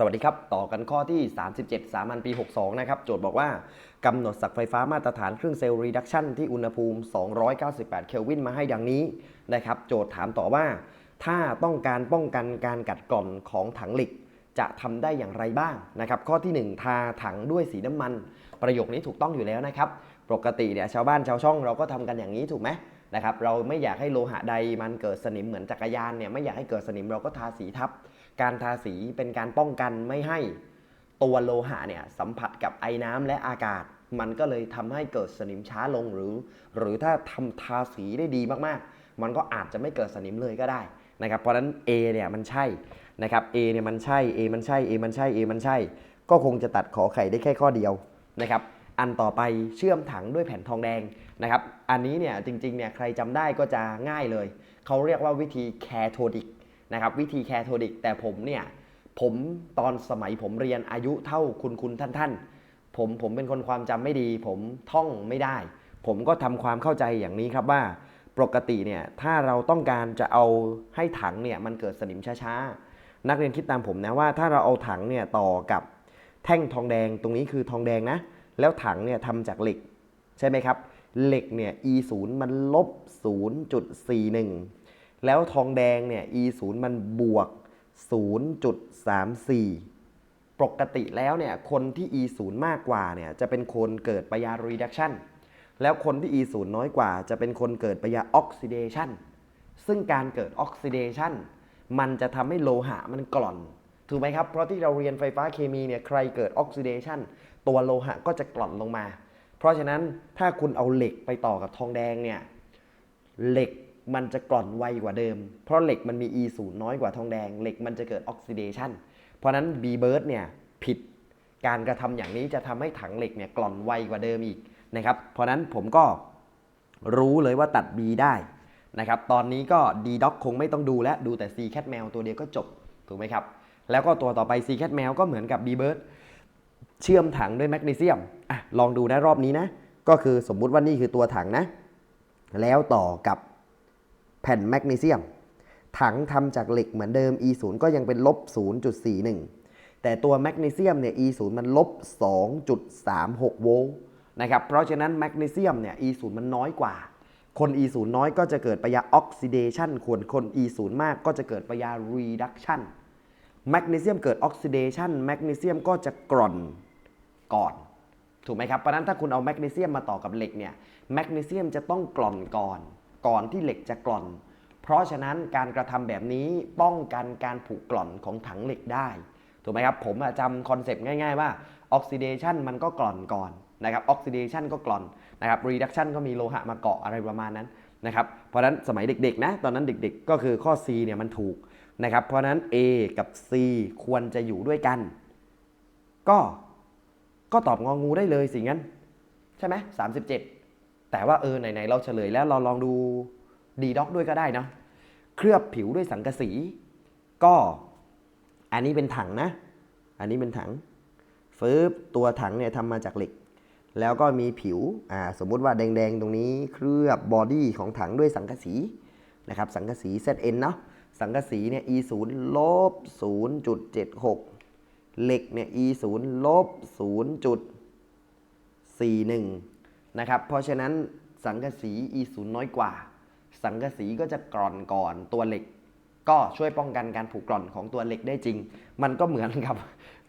สวัสดีครับ ต่อกันข้อที่ 37 สามัญปี 62 นะครับ โจทย์บอกว่ากำหนดศักไฟฟ้ามาตรฐานเครื่องเซลล์รีดักชันที่อุณหภูมิ 298 เคลวินมาให้ดังนี้นะครับ โจทย์ถามต่อว่า ถ้าต้องการป้องกันการกัดกร่อนของถังเหล็ก จะทำได้อย่างไรบ้างนะครับ ข้อทีหนึ่1 ทาถังด้วยสีน้ำมัน ประโยคนี้ถูกต้องอยู่แล้วนะครับ ปกติเนี่ยชาวบ้านชาวช่องเราก็ทำกันอย่างนี้ถูกไหมนะครับ เราไม่อยากให้โลหะใดมันเกิดสนิมเหมือนจักรยานเนี่ยไม่อยากให้เกิดสนิมเราก็ทาสีทับ การทาสีเป็นการป้องกันไม่ให้ตัวโลหะเนี่ยสัมผัสกับไอ้น้ำและอากาศ มันก็เลยทำให้เกิดสนิมช้าลงหรือ หรือถ้าทำทาสีได้ดีมากๆ มันก็อาจจะไม่เกิดสนิมเลยก็ได้นะครับเพราะฉะนั้น A เนี่ยมันใช่นะครับ A เนี่ยมันใช่ A มันใช่ A มันใช่ A มันใช่ ก็คงจะตัดขอไข่ได้แค่ข้อเดียวนะครับอันต่อไปเชื่อมถังด้วยแผ่นทองแดงนะครับ อันนี้เนี่ยจริงๆเนี่ยใครจำได้ก็จะง่ายเลย เขาเรียกว่าวิธีแคโทดิก นะครับวิธีแคโทดิกแต่ผมเนี่ยผมตอนสมัยผมเรียนอายุเท่าคุณคุณท่านท่านผมผมเป็นคนความจำไม่ดี ผมท่องไม่ได้ ผมก็ทำความเข้าใจอย่างนี้ครับว่าปกติเนี่ยถ้าเราต้องการจะเอาให้ถังเนี่ยมันเกิดสนิมช้าๆ นักเรียนคิดตามผมนะว่าถ้าเราเอาถังเนี่ยต่อกับแท่งทองแดงตรงนี้คือทองแดงนะ แล้วถังเนี่ยทำจากเหล็ก ใช่ไหมครับ เหล็กเนี่ย e 0มันลบ0.41 แล้วทองแดงเนี่ย e 0มันบวก 0.34 ปกติแล้วเนี่ย คนที่ e 0มากกว่าเนี่ย จะเป็นคนเกิดปฏิกิริยา reduction แล้วคนที่ e 0น้อยกว่า จะเป็นคนเกิดปฏิกิริยา oxidation ซึ่งการเกิด oxidation มันจะทำให้โลหะมันกร่อน ถูกไหมครับ เพราะที่เราเรียนไฟฟ้าเคมีเนี่ย ใครเกิด oxidation ตัวโลหะก็จะกร่อนลงมา เพราะฉะนั้นถ้าคุณเอาเหล็กไปต่อกับทองแดงเนี่ย เหล็ก มันจะกร่อนไวกว่าเดิม เพราะเหล็กมันมี E 0น้อยกว่าทองแดง เหล็กมันจะเกิด oxidation เพราะนั้น B bird เนี่ยผิดการกระทำอย่างนี้จะทำให้ถังเหล็กเนี่ยกร่อนไวกว่าเดิมอีกนะครับ เพราะนั้นผมก็รู้เลยว่าตัด B ได้นะครับ ตอนนี้ก็ D doc คงไม่ต้องดูแล้วดูแต่ C cat แมวตัวเดียวก็จบถูกไหมครับ แล้วก็ตัวต่อไป C cat แมวก็เหมือนกับ B bird เชื่อมถังด้วยแมกนีเซียมอะลองดูนะรอบนี้นะ ก็คือสมมุติว่านี่คือตัวถังนะ แล้วต่อกับ ผ่นแมกนีเซียม ถังทำจากเหล็กเหมือนเดิม E 0ก็ยังเป็นลบ 0.41 แต่ตัวแมกนีเซียมเนี่ย E 0มันลบ 2.36 โวลต์นะครับ เพราะฉะนั้นแมกนีเซียมเนี่ย E 0มันน้อยกว่า คน E 0น้อยก็จะเกิดปฏิกิริยาออกซิเดชันควรคน E 0มากก็จะเกิดปฏิกิริยา reduction แมกนีเซียมเกิดออกซิเดชันแมกนีเซียมก็จะกร่อนก่อนถูกไหมครับ เพราะนั้นถ้าคุณเอาแมกนีเซียมมาต่อกับเหล็กเนี่ย แมกนีเซียมจะต้องกร่อนก่อน ก่อนที่เหล็กจะกร่อน เพราะฉะนั้นการกระทำแบบนี้ป้องกันการผุกร่อนของถังเหล็กได้ถูกไหมครับผมอะจำคอนเซปต์ง่ายๆว่าออกซิเดชันมันก็กร่อนก่อนนะครับออกซิเดชันก็กร่อนนะครับรีดักชันก็มีโลหะมาเกาะอะไรประมาณนั้นนะครับเพราะฉะนั้นสมัยเด็กๆนะตอนนั้นเด็กๆ ก็คือข้อ C เนี่ยมันถูกนะครับเพราะฉะนั้น A กับ C ควรจะอยู่ด้วยกัน ก็ก็ตอบงองูได้เลยสิงั้น ใช่ไหมสามสิบเจ็ด แต่ว่าเออไหนๆเราเฉลยแล้วเราลองดูดีด็อกด้วยก็ได้นะ เคลือบผิวด้วยสังกะสี ก็อันนี้เป็นถังนะ อันนี้เป็นถังฟืบตัวถังเนี่ยทำมาจากเหล็ก แล้วก็มีผิวอ่าสมมุติว่าแดงๆ ตรงนี้เคลือบบอดี้ของถังด้วยสังกะสีนะครับสังกะสี ZN เนาะสังกะสีเนี่ย E 0ลบ0.76 เหล็กเนี่ย E 0ลบ0.41 นะครับเพราะฉะนั้นสังกะสี E 0 น้อยกว่า สังกะสีก็จะกร่อนก่อนตัวเหล็ก ก็ช่วยป้องกันการผุกร่อนของตัวเหล็กได้จริง มันก็เหมือนกับ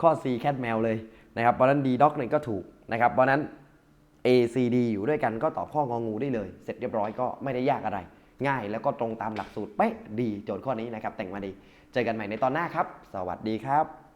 ข้อ C แคทแมวเลยนะครับเพราะนั้น D doc เนี่ยก็ถูกนะครับเพราะฉะนั้น A C D อยู่ด้วยกันก็ตอบข้ององูได้เลย เสร็จเรียบร้อยก็ไม่ได้ยากอะไร ง่ายแล้วก็ตรงตามหลักสูตรเป๊ะดีโจทย์ข้อนี้นะครับแต่งมาดี เจอกันใหม่ในตอนหน้าครับ สวัสดีครับ